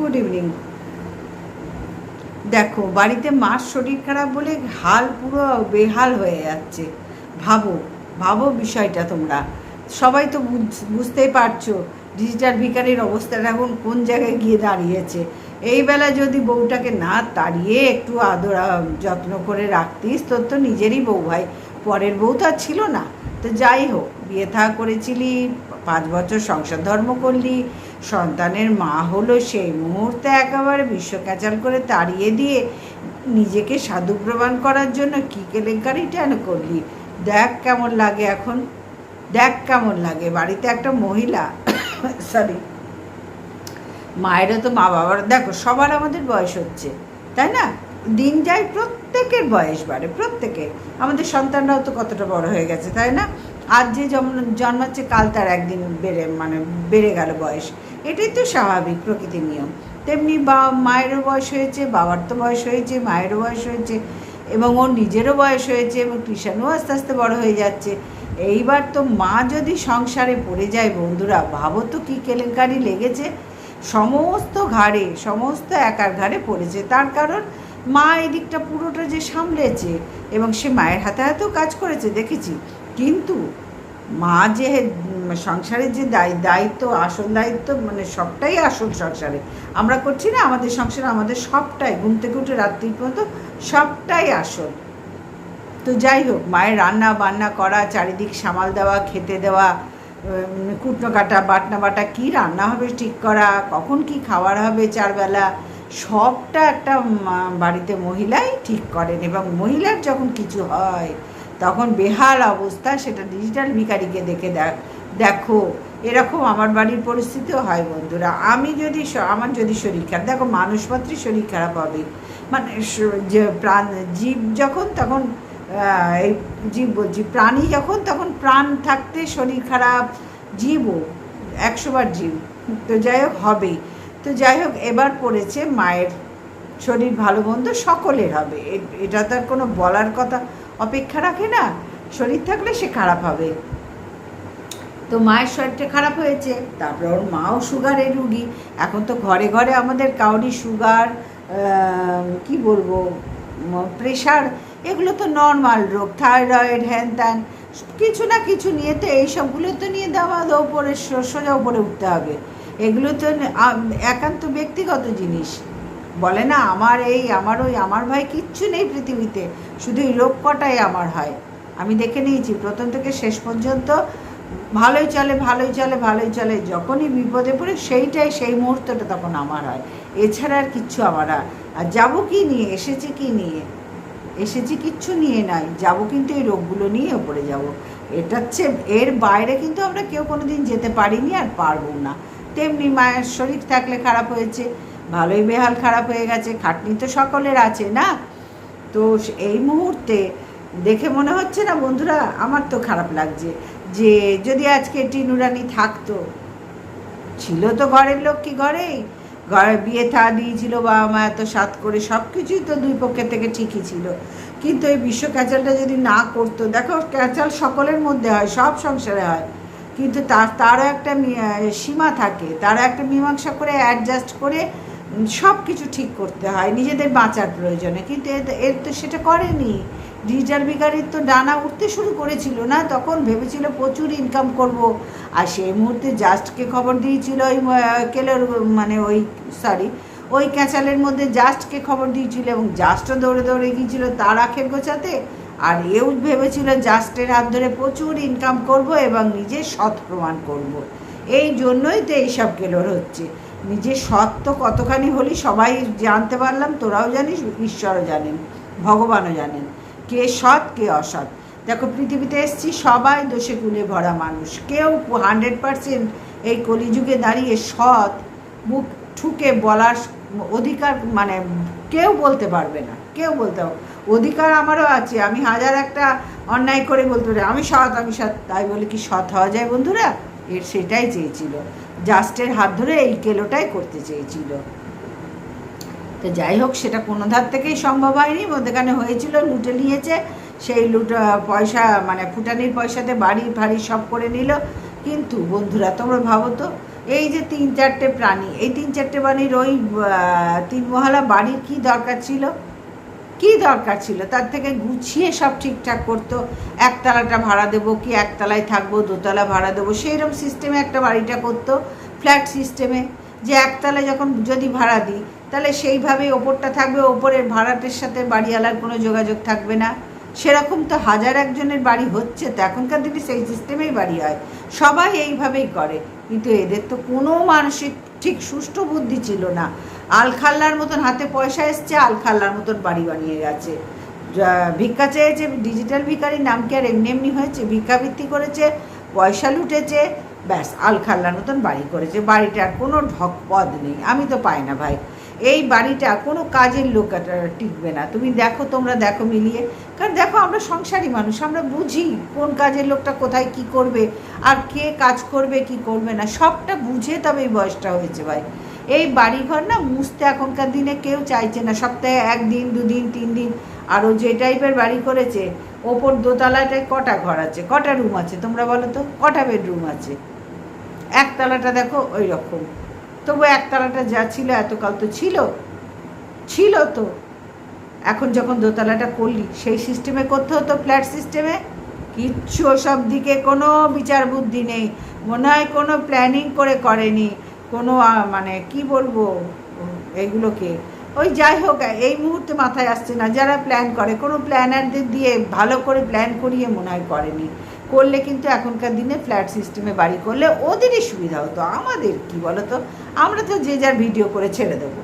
Good evening. দেখো, বাড়িতে মার শরীর খারাপ বলে হাল পুরো বেহাল হয়ে যাচ্ছে। ভাবো ভাবো বিষয়টা তোমরা। সবাই তো বুঝতেই পারছ, ডিজিটাল ভিকারির অবস্থাটা এখন কোন জায়গায় গিয়ে দাঁড়িয়েছে। এই বেলা যদি বউটাকে না তাড়িয়ে একটু আদর যত্ন করে রাখতিস, তোর তো নিজেরই বউ ভাই। পরের বউ তো আর ছিল না। তো যাই হোক, বিয়ে থা করেছিলি, পাঁচ বছর সংসার ধর্ম করলি সন্তানের মা হলো সেই মুহূর্তে একেবারে বিশ্ব ক্যাচাল করে তাড়িয়ে দিয়ে নিজেকে সাধু প্রমাণ করার জন্য কী কেলেঙ্কারি কেন করলি? দেখ কেমন লাগে এখন। দেখ কেমন লাগে। বাড়িতে একটা মহিলা সরি মায়েরও তো মা বাবার দেখো সবার আমাদের বয়স হচ্ছে, তাই না? দিন যায় প্রত্যেকের বয়স বাড়ে প্রত্যেকের আমাদের সন্তানরাও তো কতটা বড় হয়ে গেছে, তাই না? আজ যে জন্ম- জন্মাচ্ছে, কাল তার একদিন বেড়ে মানে বেড়ে গেল বয়স। এটাই তো স্বাভাবিক প্রকৃতির নিয়ম। তেমনি বা মায়েরও বয়স হয়েছে, বাবার তো বয়স হয়েছে, মায়েরও বয়স হয়েছে, এবং ওর নিজেরও বয়স হয়েছে, এবং কৃষাণও আস্তে আস্তে বড় হয়ে যাচ্ছে। এইবার তো মা যদি সংসারে পড়ে যায়, বন্ধুরা, ভাবো তো কী কেলেঙ্কারি লেগেছে। সমস্ত ঘাড়ে, সমস্ত একার ঘাড়ে পড়েছে। তার কারণ মা এই দিকটা পুরোটা যে সামলেছে, এবং সে মায়ের হাতে হাতেও কাজ করেছে, দেখেছি। কিন্তু মা যে সংসারের যে দায়, দায়িত্ব, আসল দায়িত্ব মানে সবটাই আসল সংসারে। আমরা করছি না, আমাদের সংসারে আমাদের সবটাই, ঘুম থেকে উঠে রাত্রি পর্যন্ত সবটাই আসল। তো যাই হোক, মায়ের রান্না বান্না করা, চারিদিক সামাল দেওয়া, খেতে দেওয়া কুটনো কাটা, বাটনা বাটা, কী রান্না হবে ঠিক করা, কখন কি খাবার হবে চারবেলা, সবটা একটা বাড়িতে মহিলাই ঠিক করেন এবং মহিলার যখন কিছু হয় তখন বেহাল অবস্থা, সেটা ডিজিটাল ভিখারিকে দেখে দেখ। এরকম আমার বাড়ির পরিস্থিতিও হয় বন্ধুরা। আমি যদি আমার যদি শরীর খারাপ, দেখো মানুষ মাত্রই শরীর খারাপ হবে। মানে যে প্রাণ, জীব যখন তখন এই জীব বলছি, প্রাণী যখন তখন প্রাণ থাকতে শরীর খারাপ, জীবও, একশোবার জীব। তো যাই হোক, হবেই। তো যাই হোক, এবার পড়েছে মায়ের শরীর ভালো মন্দ সকলের হবে। এটা তো আর কোনো বলার কথা। অপেক্ষা রাখে না, শরীর থাকলে সে খারাপ হবে। তো মায়ের শরীরটা খারাপ হয়েছে, তারপর ওর মাও সুগারের রুগী। এখন তো ঘরে ঘরে আমাদের কাউরি সুগার কি বলব প্রেশার, এগুলো তো নর্মাল রোগ থাইরয়েড হ্যান ত্যান কিছু না কিছু নিয়ে তো এইসবগুলো তো নিয়ে দেওয়া ওপরে সোজা উপরে উঠতে হবে। এগুলো তো একান্ত ব্যক্তিগত জিনিস। বলে, না, আমার এই, আমার ওই, আমার ভাই কিচ্ছু নেই পৃথিবীতে, শুধু এই রোগ কটাই আমার হয়। আমি দেখে নিয়েছি, প্রথম থেকে শেষ পর্যন্ত ভালোই চলে ভালোই চলে ভালোই চলে, যখনই বিপদে পড়ে সেইটাই, সেই মুহূর্তটা তখন আমার হয়। এছাড়া আর কিচ্ছু আমার আর যাব কি নিয়ে, এসেছি কি নিয়ে? এসেছি কিচ্ছু নিয়ে নাই, যাব কিন্তু এই রোগগুলো নিয়ে ওপরে যাব। এটা হচ্ছে, এর বাইরে কিন্তু আমরা কেউ কোনো দিন যেতে পারিনি আর পারব না। তেমনি মায়ের শরীর থাকলে খারাপ হয়েছে ভালোই বেহাল খারাপ হয়ে গেছে, খাটনি তো সকলের আছে না? তো এই মুহূর্তে দেখে মনে হচ্ছে না বন্ধুরা, আমার তো খারাপ লাগছে যে যদি আজকে টিনুরানি থাকতো, ছিল তো ঘরের লোক কি ঘরেই, ঘরে বিয়ে থা দিয়েছিল, বাবা মা এত সাত করে সব কিছুই তো দুই পক্ষের থেকে ঠিকই ছিল। কিন্তু এই বিশ্ব ক্যাচালটা যদি না করতো, দেখো ক্যাচাল সকলের মধ্যে হয়, সব সংসারে হয়। কিন্তু তার, তারও একটা সীমা থাকে তারা একটা মীমাংসা করে অ্যাডজাস্ট করে সব কিছু ঠিক করতে হয়, নিজেদের বাঁচার প্রয়োজনে। কিন্তু এর- তো সেটা করেনি। ডিজিটাল বিকারির তো ডানা উঠতে শুরু করেছিল না, তখন ভেবেছিল প্রচুর ইনকাম করব। আর সেই মুহূর্তে জাস্টকে খবর দিয়েছিল ওই কেলোর মানে ওই সরি ওই ক্যাঁচালের মধ্যে জাস্টকে খবর দিয়েছিল এবং জাস্টও দৌড়ে দৌড়ে গিয়েছিল তার আখের গোছাতে। আর এও ভেবেছিল জাস্টের হাত ধরে প্রচুর ইনকাম করব এবং নিজের সৎ প্রমাণ করব। এই জন্যই তো এইসব কেলোর হচ্ছে। নিজের তো কতখানি হলি সবাই জানতে পারলাম, তোরাও জানিস, ঈশ্বরও জানেন, ভগবানও জানেন, কে সৎ, কে অসৎ। দেখো, পৃথিবীতে এসছি, সবাই দোষে কুলে ভরা মানুষ। কেউ হান্ড্রেড পারসেন্ট এই কলিযুগে দাঁড়িয়ে সৎ মুখ ঠুকে বলার অধিকার মানে কেউ বলতে পারবে না, কেউ বলতে অধিকার আমারও আছে, আমি হাজার একটা অন্যায় করে বলতে পারি, আমি সৎ আমি সৎ, তাই বলে কি সৎ হওয়া যায় বন্ধুরা? এর সেটাই চেয়েছিল। জাস্টের হাত ধরে এই কেলোটাই করতে চেয়েছিল। তো যাই হোক, সেটা কোনো ধার থেকেই সম্ভব হয়নি। মধ্যেখানে হয়েছিল, লুটে নিয়েছে। সেই লুট পয়সা মানে ফুটানির পয়সাতে বাড়ি ফাড়ি সব করে নিল। কিন্তু বন্ধুরা, তোমরা ভাবো তো, এই যে তিন চারটে প্রাণী, এই তিন চারটে প্রাণীর ওই তিন মহলা বাড়ির কি দরকার ছিল? কি দরকার ছিল? তার থেকে গুছিয়ে সব ঠিকঠাক করতো। একতলাটা ভাড়া দেবো কি একতলায় থাকব, দোতলা ভাড়া দেবো সেইরকম সিস্টেমে একটা বাড়িটা করতো ফ্ল্যাট সিস্টেমে যে একতলায় যখন যদি ভাড়া দিই, তাহলে সেইভাবেই ওপরটা থাকবে, ওপরের ভাড়াটের সাথে বাড়িওয়ালার কোনো যোগাযোগ থাকবে না। সেরকম তো হাজার একজনের বাড়ি হচ্ছে, তো এখনকার দিনে সেই সিস্টেমেই বাড়ি হয়। সবাই এইভাবেই করে। কিন্তু এদের তো কোনো মানসিক, ঠিক সুষ্ঠু বুদ্ধি ছিল না। আলখাল্লার মতন হাতে পয়সা এসছে, আলখাল্লার মতন বাড়ি বানিয়ে গেছে। ভিক্ষা চেয়েছে ডিজিটাল ভিখারির নাম কি আর এমনি এমনি হয়েছে? ভিক্ষাবৃত্তি করেছে, পয়সা লুটেছে, ব্যাস, আলখাল্লার মতন বাড়ি করেছে। বাড়িটার কোনো ঢক পদ নেই। আমি তো পাই না ভাই। এই বাড়িটা কোনো কাজের লোক টিকবে না। তুমি দেখো, তোমরা দেখো মিলিয়ে। কারণ দেখো, আমরা সংসারী মানুষ, আমরা বুঝি কোন কাজের লোকটা কোথায় কি করবে, আর কে কাজ করবে, কি করবে না। সবটা বুঝে তবে এই বয়সটা হয়েছে ভাই। এই বাড়িঘর না মুছতে এখনকার দিনে কেউ চাইছে না। সপ্তাহে একদিন, দুদিন তিন দিন আরও যে টাইপের বাড়ি করেছে, ওপর দোতলাটায় কটা ঘর আছে? কটা রুম আছে তোমরা বলো তো? কটা বেডরুম আছে? একতলাটা দেখো ওই রকম তবু একতলাটা যা ছিল, এতকাল তো ছিল। ছিল তো। এখন যখন দোতলাটা করলি, সেই সিস্টেমে করতে হতো ফ্ল্যাট সিস্টেমে কিচ্ছু ওসব দিকে কোনো বিচার বুদ্ধি নেই। মনে হয় কোনো প্ল্যানিং করে করেনি। কোনো মানে কি বলব উম, এইগুলোকে ওই যাই হোক এই মুহূর্তে মাথায় আসছে না। যারা প্ল্যান করে কোনো প্ল্যানারদের দিয়ে ভালো করে প্ল্যান করিয়ে মনে হয় করেনি। করলে কিন্তু এখনকার দিনে ফ্ল্যাট সিস্টেমে বাড়ি করলে ওদেরই সুবিধা হতো। আমাদের কি তো আমরা তো যে যার ভিডিও করে ছেড়ে দেবো।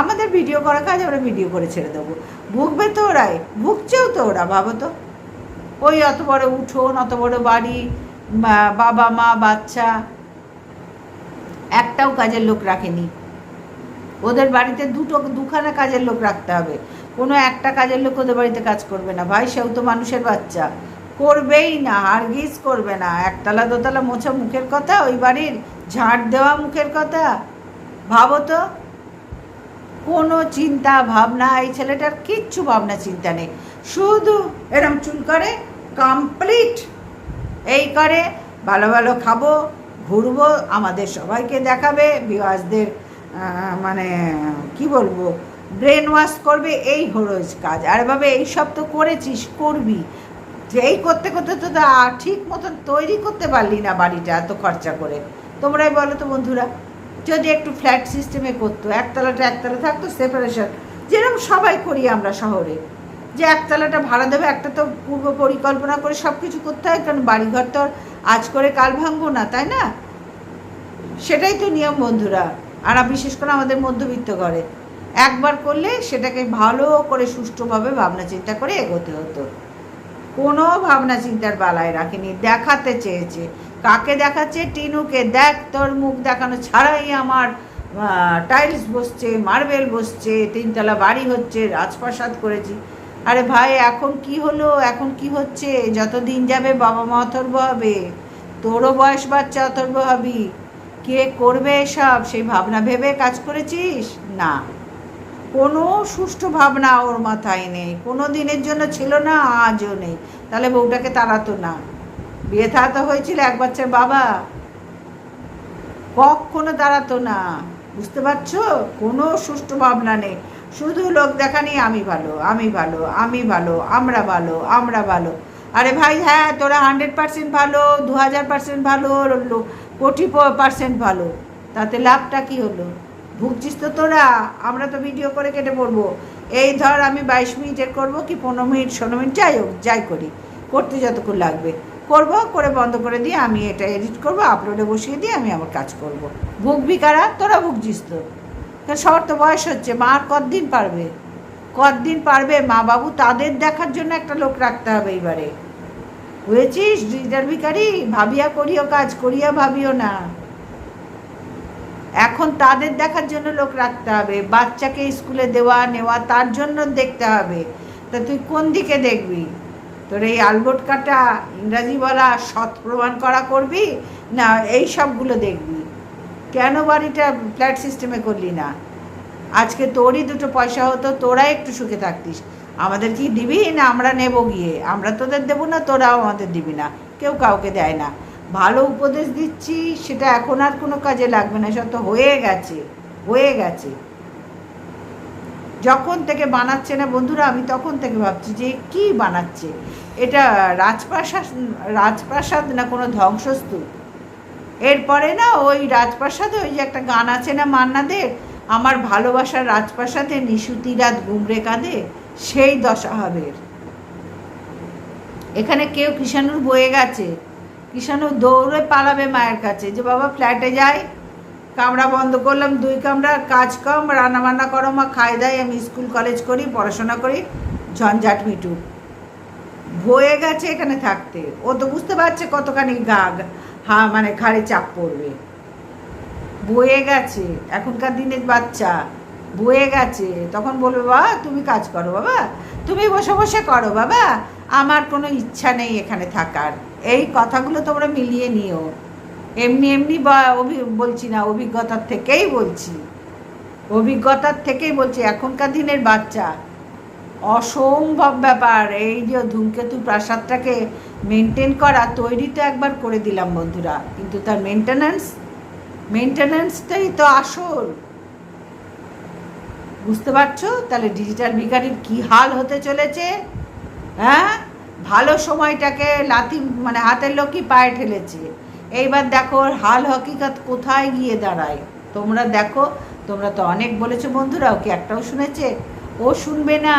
আমাদের ভিডিও করা কাজ আমরা ভিডিও করে ছেড়ে দেবো। ভুগবে তো ওরাই। ভুগছেও তো ওরা ভাবো তো। ওই অত বড় উঠোন অত বড় বাড়ি বাবা মা বাচ্চা একটাও কাজের লোক রাখেনি। ওদের বাড়িতে দুটো, দুখানা কাজের লোক রাখতে হবে। কোনো একটা কাজের লোক ওদের বাড়িতে কাজ করবে না। ভাই, সেও তো মানুষের বাচ্চা। করবেই না, হারগিজ করবে না। একতলা, দোতলা মোছা মুখের কথা, ওই বাড়ির ঝাঁট দেওয়া মুখের কথা। ভাবো তো, কোনো চিন্তা, ভাবনা, এই ছেলেটার কিচ্ছু ভাবনা, চিন্তা নেই। শুধু এরম চুল করে কমপ্লিট এই করে, ভালো ভালো খাব ঘুরবো, আমাদের সবাইকে দেখাবে বিওয়াসদের মানে কি বলব ব্রেন ওয়াশ করবে, এই হলো কাজ। আর এভাবে এইসব তো করেছিস, করবি। এই করতে করতে তো তা ঠিক মতন তৈরি করতে পারলি না বাড়িটা, এত খরচা করে। তোমরাই বলো তো বন্ধুরা, যদি একটু ফ্ল্যাট সিস্টেমে করতো, একতলাটা একতলা থাকতো সেপারেশন যেরকম সবাই করি আমরা শহরে। যে একতলাটা ভাড়া দেবে, একটা তো পূর্ব পরিকল্পনা করে সব কিছু করতে হয়, কারণ বাড়িঘর তো আর আজ করে কাল ভাঙবো না, তাই না? সেটাই তো নিয়ম বন্ধুরা। আর বিশেষ করে আমাদের মধ্যবিত্ত ঘরে। একবার করলে সেটাকে ভালো করে সুষ্ঠুভাবে ভাবনা চিন্তা করে এগোতে হতো। কোনো ভাবনা চিন্তার বালায় রাখেনি, দেখাতে চেয়েছে। কাকে দেখাচ্ছে? টিনুকে দেখ, তোর মুখ দেখানো ছাড়াই আমার টাইলস বসছে মার্বেল বসছে, তিনতলা বাড়ি হচ্ছে, রাজপ্রাসাদ করেছি। আরে ভাই, এখন কি হলো? এখন কি হচ্ছে? যত দিন যাবে বাবা মা অথর্ব হবে, তোরও বয়স বাচ্চা অথর্ব হবি। কে করবে এসব? সেই ভাবনা ভেবে কাজ করেছিস? না। কোনো সুষ্ঠু ভাবনা ওর মাথায় নেই। কোনো দিনের জন্য ছিল না, আজও নেই। তাহলে বউটাকে তাড়াতো না। বিয়ে তাড়াতে হয়েছিল এক বাচ্চার বাবা। কখনো দাঁড়াতো না। বুঝতে পারছ? কোনো সুষ্ঠু ভাবনা নেই। শুধু লোক দেখানি আমি ভালো আমি ভালো আমি ভালো, আমরা ভালো আমরা ভালো। আরে ভাই হ্যাঁ তোরা হান্ড্রেড পার্সেন্ট ভালো, দু হাজার পার্সেন্ট ভালো কোটি পার্সেন্ট ভালো। তাতে লাভটা কি হলো? ভুগছিস তো তোরা, আমরা তো ভিডিও করে কেটে পড়ব। এই ধর আমি বাইশ মিনিটের করব কি পনেরো মিনিট ষোলো মিনিট যাই হোক, যাই করি। করতে যতক্ষণ লাগবে। করব, করে বন্ধ করে দিয়ে আমি এটা এডিট করব আপলোডে বসিয়ে দিয়ে আমি আমার কাজ করব। ভুগবি কারা? তোরা ভুগছিস তো। কারণ সবার তো বয়স হচ্ছে, মা আর কতদিন পারবে? কতদিন পারবে? মা বাবু তাদের দেখার জন্য একটা লোক রাখতে হবে এইবারে। হয়েছিস ডিজিটাল ভিকারি ভাবিয়া করিও কাজ, করিয়া ভাবিও না। এখন তাদের দেখার জন্য লোক রাখতে হবে, বাচ্চাকে স্কুলে দেওয়া নেওয়া তার জন্য দেখতে হবে। তা তুই কোন দিকে দেখবি? তোর এই আলবোট কাটা ইংরাজি বলা সৎ প্রমাণ করা করবি না এই সবগুলো দেখবি? কেন বাড়িটা ফ্ল্যাট সিস্টেমে করলি না? আজকে তোরই দুটো পয়সা হতো তোরা একটু সুখে থাকতিস। আমাদের কি দিবি না আমরা নেব গিয়ে? আমরা তোদের দেবো না, তোরাও আমাদের দিবি না। কেউ কাউকে দেয় না। ভালো উপদেশ দিচ্ছি, সেটা এখন আর কোনো কাজে লাগবে না তো হয়ে গেছে হয়ে গেছে। যখন থেকে বানাচ্ছে না বন্ধুরা, আমি তখন থেকে ভাবছি যে কি বানাচ্ছে? এটা রাজপ্রাসাদ রাজপ্রাসাদ না কোনো ধ্বংসস্তূপ? এরপরে না ওই রাজপ্রাসাদে ওই যে একটা গান আছে না মান্নাদের, আমার ভালোবাসার রাজপ্রাসাদে নিশুতি রাত গুমরে কাঁদে, সেই দশা হবে। এখানে কেউ কিষাণুর বয়ে গেছে। কিষাণু দৌড়ে পালাবে মায়ের কাছে। যে বাবা ফ্ল্যাটে যাই, কামরা বন্ধ করলাম, দুই কামরা, কাজ কম রান্না বান্না করো, মা খাই দাই, আমি স্কুল, কলেজ করি, পড়াশোনা করি, ঝঞ্ঝাট মিটুক। বয়ে গেছে এখানে থাকতে। ও তো বুঝতে পারছে কতখানি গা হ্যাঁ মানে ঘাড়ে চাপ পড়বে। বয়ে গেছে, এখনকার দিনের বাচ্চা। বয়ে গেছে, তখন বলবে, বাবা, তুমি কাজ করো, বাবা। তুমি বসে বসে করো, বাবা। আমার কোনো ইচ্ছা নেই এখানে থাকার। এই কথাগুলো তোমরা মিলিয়ে নিও। এমনি এমনি বা বলছি না, অভিজ্ঞতার থেকেই বলছি। অভিজ্ঞতার থেকেই বলছি, এখনকার দিনের বাচ্চা। অসম্ভব ব্যাপার, এই যে ধূমকেতু প্রাসাদটাকে মেনটেন করা, তৈরি তো একবার করে দিলাম বন্ধুরা, কিন্তু তার মেনটেন্যান্স মেনটেন্যান্সটাই তো আসল। বুঝতে পারছ? তাহলে ডিজিটাল ভিকারির কি হাল হতে চলেছে? হ্যাঁ? ভালো সময়টাকে লাথি মানে হাতের লোকই পায়ে ঠেলেছে। এইবার দেখো হাল হকিকত কোথায় গিয়ে দাঁড়ায়। তোমরা দেখো, তোমরা তো অনেক বলেছ বন্ধুরা, ওকে একটাও শুনেছে? ও শুনবে না।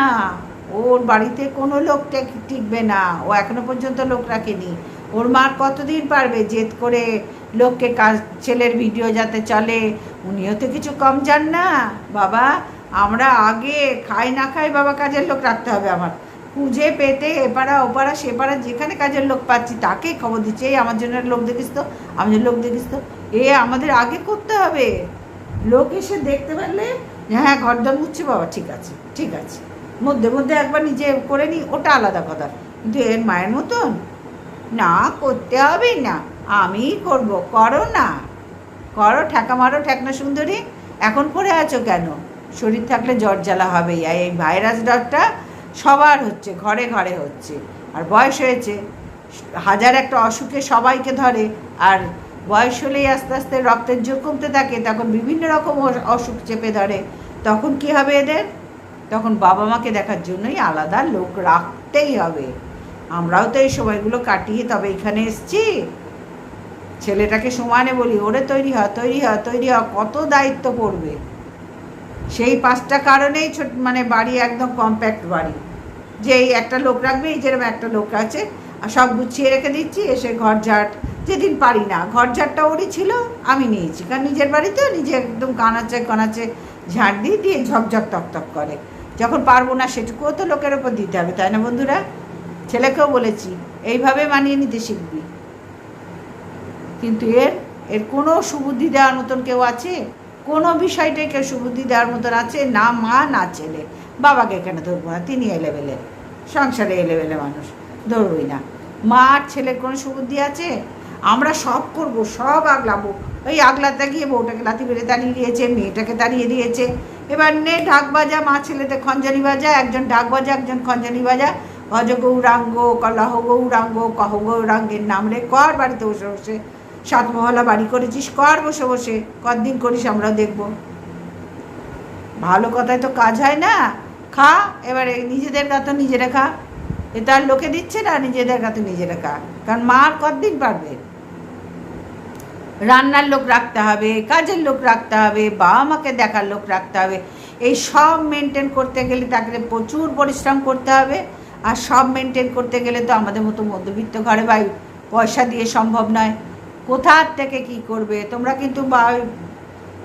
ওর বাড়িতে কোনো লোক টেক- টিকবে না। ও এখনও পর্যন্ত লোক রাখেনি। ওর মা কতদিন পারবে জেদ করে লোককে কাজ ছেলের ভিডিও যাতে চলে? উনিও তো কিছু কম যান না। বাবা, আমরা আগে খাই না খাই বাবা কাজের লোক রাখতে হবে আমার। খুঁজে পেতে এপাড়া ওপাড়া সেপাড়া যেখানে কাজের লোক পাচ্ছি, তাকে খবর দিচ্ছে। এই আমার জন্য লোক দেখিস তো, আমার জন্য লোক দেখিস তো। এ আমাদের আগে করতে হবে। লোক এসে দেখতে পারলে হ্যাঁ ঘরদর মুচ্ছে বাবা, ঠিক আছে ঠিক আছে। মধ্যে মধ্যে একবার নিজে করে নিই ওটা আলাদা কথা। কিন্তু এর মায়ের মতন? না, করতে হবে না। আমিই করব, করো না। করো, ঠেকা মারো, ঠেকনা সুন্দরী। এখন পড়ে আছো কেন? শরীর থাকলে জ্বর জ্বালা হবেই। আর এই ভাইরাস জ্বরটা সবার হচ্ছে, ঘরে ঘরে হচ্ছে। আর বয়স হয়েছে, হাজার একটা অসুখে সবাইকে ধরে। আর বয়স হলেই আস্তে আস্তে রক্তের জোর কমতে থাকে, তখন বিভিন্ন রকম অস- অসুখ চেপে ধরে। তখন কি হবে এদের? তখন বাবা মাকে দেখার জন্যই আলাদা লোক রাখতেই হবে। আমরাও তো এই সময়গুলো কাটিয়ে তবে এখানে এসছি। ছেলেটাকে সমানে বলি, ওরে তৈরি হ তৈরি হ তৈরি হ, কত দায়িত্ব পড়বে? সেই পাঁচটা কারণেই ছোট মানে বাড়ি একদম কম্প্যাক্ট বাড়ি। যে এই একটা লোক রাখবে, এই যেরকম একটা লোক আছে, আর সব গুছিয়ে রেখে দিচ্ছি, এসে ঘর ঝাট যেদিন পারি না, ঘর ঝাটটা ওরই ছিল, আমি নিয়েছি। কারণ নিজের বাড়িতে নিজে একদম কানাচে কানাচে ঝাঁট দিয়ে দিয়ে ঝকঝক তকতক করে। যখন পারব না সেটুকুও তো লোকের ওপর দিতে হবে, তাই না বন্ধুরা? ছেলেকেও বলেছি, এইভাবে মানিয়ে নিতে শিখবি। কিন্তু এর এর কোনো সুবুদ্ধি দেওয়ার মতন কেউ আছে? কোনো বিষয়টাই কেউ সুবুদ্ধি দেওয়ার মতন আছে? না মা, না ছেলে। বাবাকে এখানে ধরবো না? তিনি এলেবেলে। সংসারে এলেবেলে মানুষ, ধরবই না। মা আর ছেলের কোনো সুবুদ্ধি আছে? আমরা সব করব, সব আগলাবো। ওই আগলাতে গিয়ে বউটাকে লাথি বেড়ে দাঁড়িয়ে দিয়েছে, মেয়েটাকে দাঁড়িয়ে দিয়েছে। এবার নে ঢাক বাজা, মা ছেলেতে খঞ্জানি বাজা, একজন ঢাক বাজা, একজন খঞ্জানি বাজা। ভজ গৌরাঙ্গ, কলাহ গৌরাঙ্গ, কহ গৌরাঙ্গের নাম রে কর বাড়িতে বসে বসে। সাত মহলা বাড়ি করেছিস, কর বসে বসে। কদিন করিস আমরাও দেখব। ভালো কথায় তো কাজ হয় না। খা, এবারে নিজেদের কাতো নিজেরা খা। এ তো আর লোকে দিচ্ছে না, নিজেদের কাতো নিজেরা খা। কারণ মা আর কতদিন পারবে? রান্নার লোক রাখতে হবে, কাজের লোক রাখতে হবে, বাবা মাকে দেখার লোক রাখতে হবে। এই সব মেনটেন করতে গেলে তাকে প্রচুর পরিশ্রম করতে হবে আর সব মেনটেন করতে গেলে তো আমাদের মতো মধ্যবিত্ত ঘরে ভাই পয়সা দিয়ে সম্ভব নয়। কোথার থেকে কি করবে? তোমরা কিন্তু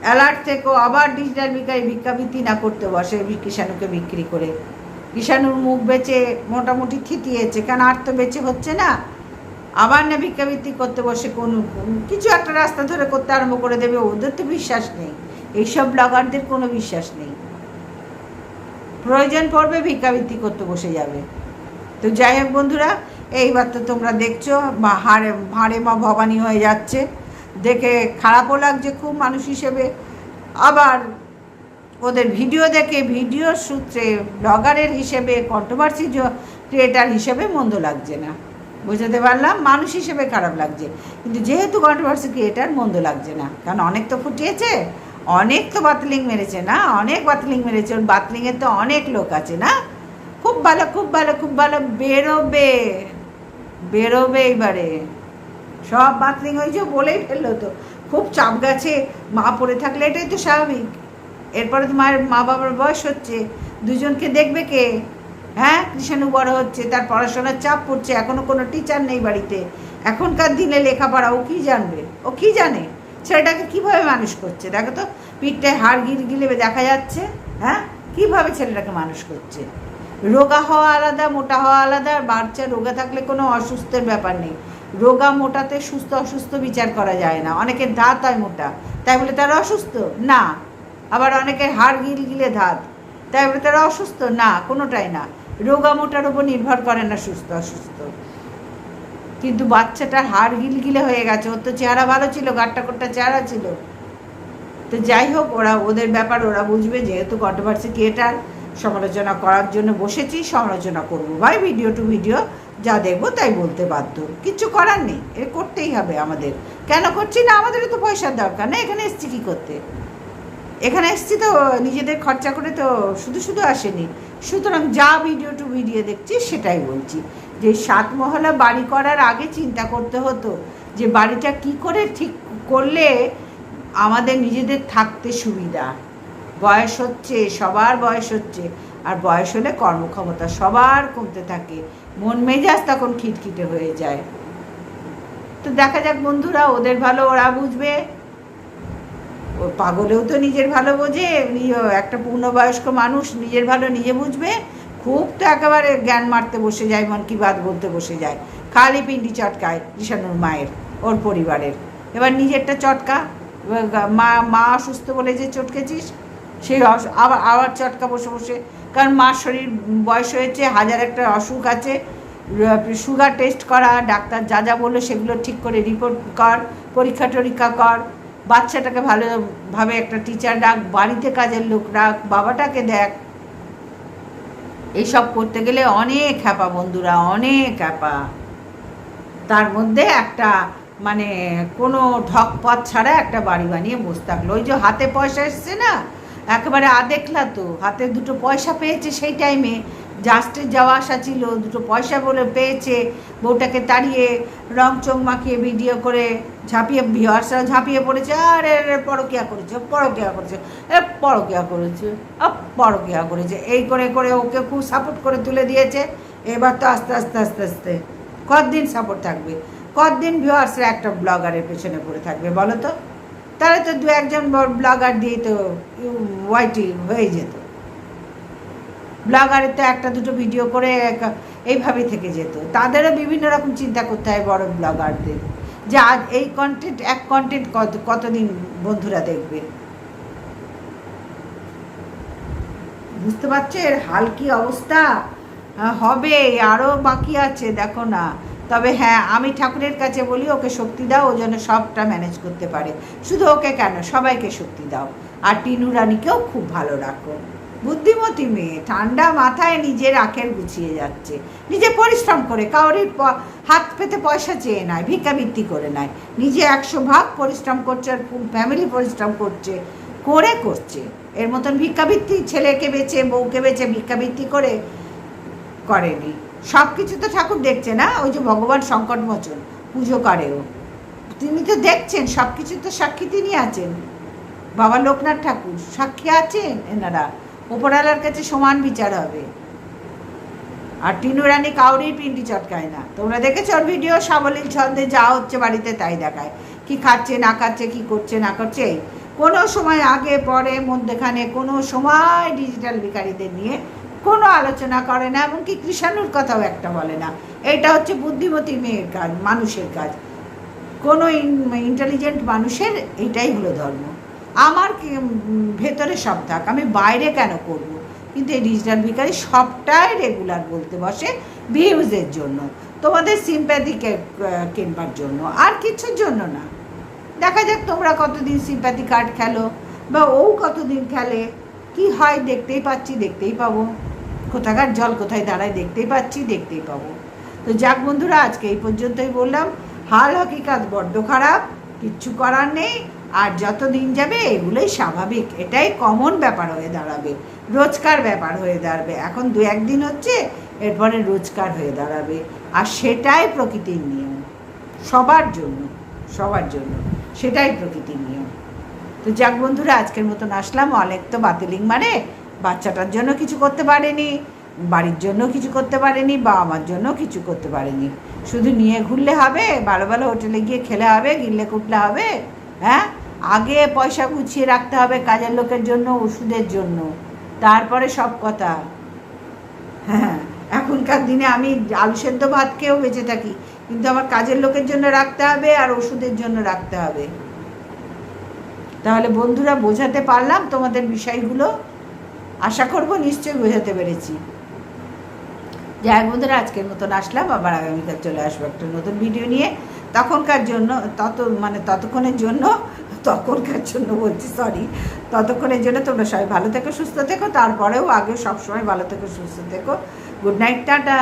অ্যালার্ট থেকেও আবার ডিজিটাল বিকারি ভিক্ষাবৃত্তি না করতে বসে কিষাণুকে বিক্রি করে। কিষাণুর মুখ বেচে মোটামুটি থিতিয়েছে কেন আর তো বেচে হচ্ছে না। আবার না ভিক্ষাবৃত্তি করতে বসে কোন কিছু একটা রাস্তা ধরে করতে আরম্ভ করে দেবে, ওদের তো বিশ্বাস নেই। এইসব ব্লগারদের কোনো বিশ্বাস নেই। প্রয়োজন পড়বে ভিক্ষাবৃত্তি করতে বসে যাবে। তো যাই হোক বন্ধুরা, এইবার তো তোমরা দেখছ, বা হাড়ে ভাঁড়ে মা ভবানী হয়ে যাচ্ছে। দেখে খারাপও লাগছে, খুব মানুষ হিসেবে। আবার ওদের ভিডিও দেখে ভিডিওর সূত্রে, ব্লগারের হিসেবে কন্ট্রোভার্সি ক্রিয়েটার হিসেবে মন্দ লাগছে না। বোঝাতে পারলাম? মানুষ হিসেবে খারাপ লাগছে। কিন্তু যেহেতু কন্ট্রোভার্সি ক্রিয়েটার মন্দ লাগছে না। কারণ অনেক তো ফুটিয়েছে, অনেক তো বাতলিং মেরেছে না? অনেক বাতলিং মেরেছে, ওর বাতলিংয়ের তো অনেক লোক আছে না? খুব ভালো খুব ভালো খুব ভালো, বেরোবে বেরোবে এইবারে সব বাতলিং হয়েছে বলেই ফেলল তো। খুব চাপ গেছে, মা পড়ে থাকলে এটাই তো স্বাভাবিক। এরপরে তো মায়ের মা বাবার বয়স হচ্ছে, দুজনকে দেখবে কে? হ্যাঁ কৃষাণু বড় হচ্ছে, তার পড়াশোনার চাপ পড়ছে, এখনও কোনো টিচার নেই বাড়িতে। এখনকার দিনে লেখাপড়া, ও কী জানবে? ও কী জানে? ছেলেটাকে কীভাবে মানুষ করছে? দেখো তো, পিঠটায় হাড় গির গিলে দেখা যাচ্ছে হ্যাঁ? কীভাবে ছেলেটাকে মানুষ করছে? রোগা হওয়া আলাদা, মোটা হওয়া আলাদা, আর বাচ্চা রোগা থাকলে কোনো অসুস্থের ব্যাপার নেই। রোগা মোটাতে সুস্থ অসুস্থ বিচার করা যায় না। অনেকের দাঁত হয় মোটা, তাই বলে তারা অসুস্থ? না। আবার অনেকের হাড় গিল গিলে ধাত তাই বলে তারা অসুস্থ? না, কোনোটাই না। রোগা মোটার উপর নির্ভর করে না সুস্থ অসুস্থ। কিন্তু বাচ্চাটার হাড় গিলগিলে হয়ে গেছে, ওর তো চেহারা ভালো ছিল গাট্টা কোট্টা চেহারা ছিল। তো যাই হোক, ওরা, ওদের ব্যাপার ওরা বুঝবে, যেহেতু কন্ট্রোভার্সি ক্রিয়েটার সমালোচনা করার জন্য বসেছি, সমালোচনা করব। ভাই ভিডিও টু ভিডিও যা দেখব তাই বলতে বাধ্য। কিচ্ছু করার নেই, এ করতেই হবে আমাদের। কেন করছি না? আমাদেরও তো পয়সার দরকার। না, এখানে এসছি কী করতে? এখানে এসছি তো, নিজেদের খরচা করে তো শুধু শুধু আসেনি। সুতরাং যা ভিডিও টু ভিডিও দেখছি সেটাই বলছি। যে সাতমহলা বাড়ি করার আগে চিন্তা করতে হতো যে বাড়িটা কি করে ঠিক করলে আমাদের নিজেদের থাকতে সুবিধা। বয়স হচ্ছে, সবার বয়স হচ্ছে, আর বয়স হলে কর্মক্ষমতা সবার কমতে থাকে। মন মেজাজ তখন খিটখিটে হয়ে যায়। তো দেখা যাক বন্ধুরা, ওদের ভালো, ওরা বুঝবে। ও পাগলেও তো নিজের ভালো বোঝে একটা পূর্ণবয়স্ক মানুষ, নিজের ভালো নিজে বুঝবে, খুব তো একেবারে জ্ঞান মারতে বসে যায়, মন কি বাদ বলতে বসে যায়। খালি পিন্ডি চটকায় ঈশানুর মায়ের, ওর পরিবারের। এবার নিজেরটা চটকা মা মা অসুস্থ বলে যে চটকেছিস সেই আবার আবার চটকা বসে বসে। কারণ মার শরীর বয়স হয়েছে, হাজার একটা অসুখ আছে সুগার টেস্ট করা, ডাক্তার যা যা বলল সেগুলো ঠিক করে রিপোর্ট কর পরীক্ষা টরীক্ষা কর বাচ্চাটাকে ভালোভাবে একটা টিচার ডাক, বাড়িতে কাজের লোক রাখ বাবাটাকে দেখ। এইসব করতে গেলে অনেক হ্যাপা বন্ধুরা, অনেক হ্যাপা। তার মধ্যে একটা মানে কোনো ঢকপথ ছাড়া একটা বাড়ি বানিয়ে বসে থাকল। ওই যে হাতে পয়সা এসছে না, একেবারে আদেখলা তো, হাতে দুটো পয়সা পেয়েছে সেই টাইমে জাস্টের যাওয়া আসা ছিল, দুটো পয়সা বলে পেয়েছে, বউটাকে তাড়িয়ে রং চোখ মাখিয়ে ভিডিও করে ঝাঁপিয়ে ভিওয়ার্সরা ঝাঁপিয়ে পড়েছে, আরে রে পরকিয়া করেছে পরকিয়া করেছে, এ পরকিয়া করেছে পরকিয়া করেছে। এই করে করে ওকে খুব সাপোর্ট করে তুলে দিয়েছে, এবার তো আস্তে আস্তে আস্তে আস্তে, কতদিন সাপোর্ট থাকবে? কতদিন ভিউয়ার্সরা একটা ব্লগারের পেছনে পড়ে থাকবে বলো তো? তাহলে তো দু একজন ব্লগার দিয়ে তো ওয়াইটি হয়ে যেত। ব্লগারের তো একটা দুটো ভিডিও করে এইভাবেই থেকে যেত। তাদেরও বিভিন্ন রকম চিন্তা করতে হয় বড় ব্লগারদের। যে আজ এই কন্টেন্ট এক কন্টেন্ট কত, কতদিন বন্ধুরা দেখবে? বুঝতে পারছ? এর হাল কি অবস্থা? হবে আরও বাকি আছে, দেখো না। তবে হ্যাঁ আমি ঠাকুরের কাছে বলি, ওকে শক্তি দাও, ও যেন সবটা ম্যানেজ করতে পারে। শুধু ওকে কেন? সবাইকে শক্তি দাও। আর টিনু রানীকেও খুব ভালো রাখো। বুদ্ধিমতী মেয়ে, ঠান্ডা মাথায় নিজের আখের গুছিয়ে যাচ্ছে। নিজে পরিশ্রম করে, কাউরির হাত পেতে পয়সা চেয়ে নেয় ভিক্ষাবৃত্তি করে নেয়। নিজে একশো ভাগ পরিশ্রম করছে আর ফ্যামিলি পরিশ্রম করছে, করে করছে। এর মতন ভিক্ষাবৃত্তি ছেলেকে বেচে বউকে বেচে ভিক্ষাবৃত্তি করে করেনি। সব কিছু তো ঠাকুর দেখছে না? ওই যে ভগবান সংকটমোচন পুজো করেও। তিনি তো দেখছেন সব কিছু তো সাক্ষী তিনি আছেন। বাবা লোকনাথ ঠাকুর, সাক্ষী আছেন এনারা। উপরালার কাছে সমান বিচার হবে। আর টিনু রানী কাউরির পিন্ডি চটকায় না। তোমরা দেখেছ ওর ভিডিও সাবলীল ছন্দে যা হচ্ছে বাড়িতে তাই দেখায়। কি খাচ্ছে, না খাচ্ছে, কি করছে, না করছে কোনো সময় আগে, পরে, মধ্যেখানে, কোনো সময় ডিজিটাল ভিকারীদের নিয়ে কোনো আলোচনা করে না এমনকি কৃষাণুর কথাও একটা বলে না। এটা হচ্ছে বুদ্ধিমতী মেয়ের কাজ, মানুষের কাজ। কোনো ইন্টেলিজেন্ট মানুষের এটাই হলো ধর্ম। আমার ভেতরে সব থাক, আমি বাইরে কেন করব। কিন্তু এই ডিজিটাল ভিকারি সবটাই রেগুলার বলতে বসে ভিউজের জন্য, তোমাদের সিম্প্যাথি কিনবার জন্য, আর কিছুর জন্য না। দেখা যাক তোমরা কতদিন সিম্প্যাথি কার্ড খেলো, বা ও কতদিন খেলে, কি হয় দেখতেই পাচ্ছি, দেখতেই পাবো। কোথাকার জল কোথায় দাঁড়ায় দেখতেই পাচ্ছি, দেখতেই পাবো। তো যাক বন্ধুরা, আজকে এই পর্যন্তই বললাম। হাল হকিকাত বড্ড খারাপ, কিচ্ছু করার নেই। আর যত দিন যাবে এগুলোই স্বাভাবিক। এটাই কমন ব্যাপার হয়ে দাঁড়াবে। রোজকার ব্যাপার হয়ে দাঁড়াবে। এখন দু একদিন হচ্ছে, এরপরে রোজকার হয়ে দাঁড়াবে। আর সেটাই প্রকৃতির নিয়ম। সবার জন্য সবার জন্য। সেটাই প্রকৃতির নিয়ম। তো যাক বন্ধুরা, আজকের মতন আসলাম। অনেক তো বাতিলিং মানে বাচ্চাটার জন্য কিছু করতে পারেনি, বাড়ির জন্য কিছু করতে পারেনি বা আমার জন্য কিছু করতে পারেনি। শুধু নিয়ে ঘুরলে হবে, ভালো ভালো হোটেলে গিয়ে খেলে হবে গিললে কুটলে হবে হ্যাঁ? আগে পয়সা গুছিয়ে রাখতে হবে কাজের লোকের জন্য, ওষুধের জন্য। তারপরে সব কথা। হ্যাঁ এখনকার দিনে আমি আলু সেদ্ধ ভাত খেয়েও বেঁচে থাকি। কিন্তু আমার কাজের লোকের জন্য রাখতে হবে আর ওষুধের জন্য রাখতে হবে। তাহলে বন্ধুরা, বোঝাতে পারলাম তোমাদের বিষয়গুলো? আশা করব নিশ্চয়ই বোঝাতে পেরেছি। যাই বন্ধুরা, আজকের মতন আসলাম। আবার আগামীকাল চলে আসব একটা নতুন ভিডিও নিয়ে। তখনকার জন্য, তত মানে ততক্ষণের জন্য তখনকার জন্য বলছি সরি ততক্ষণের জন্য তোমরা সবাই ভালো থেকো, সুস্থ থেকো। তারপরেও আগে সবসময় ভালো থেকো, সুস্থ থেকো। Good night tata.